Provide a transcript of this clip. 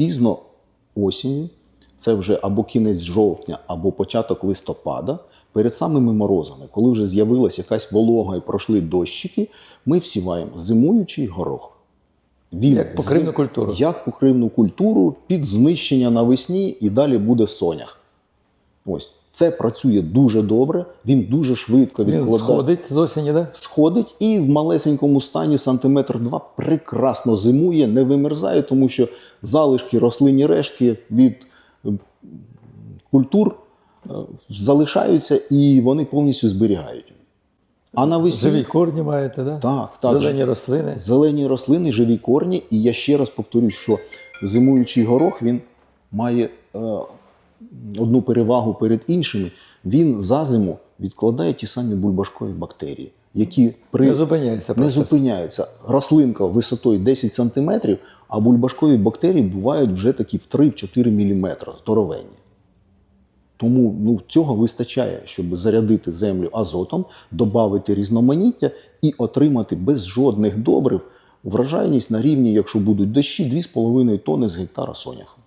пізно осінню, це вже або кінець жовтня, або початок листопада, перед самими морозами, коли вже з'явилася якась волога і пройшли дощики, ми всіваємо зимуючий горох. Він Як покривну культуру. Як покривну культуру під знищення навесні і далі буде сонях. Ось це працює дуже добре, він дуже швидко Він сходить з осені, да? сходить і в малесенькому стані сантиметр два прекрасно зимує, не вимерзає, тому що залишки рослинні решки від е, культур е, залишаються і вони повністю зберігають. А навесні Живі корні маєте, да? так, так, Зелені рослини. зелені рослини, живі корні. І я ще раз повторюю, що зимуючий горох він має е, одну перевагу перед іншими. Він за зиму відкладає ті самі бульбашкові бактерії, які при Не зупиняється не зупиняються. Рослинка висотою 10 см, а бульбашкові бактерії бувають вже такі в 3-4 мм здоровенні. Тому ну, цього вистачає, щоб зарядити землю азотом, додати різноманіття і отримати без жодних добрив врожайність на рівні, якщо будуть дощі, 2,5 тонни з гектара соняху.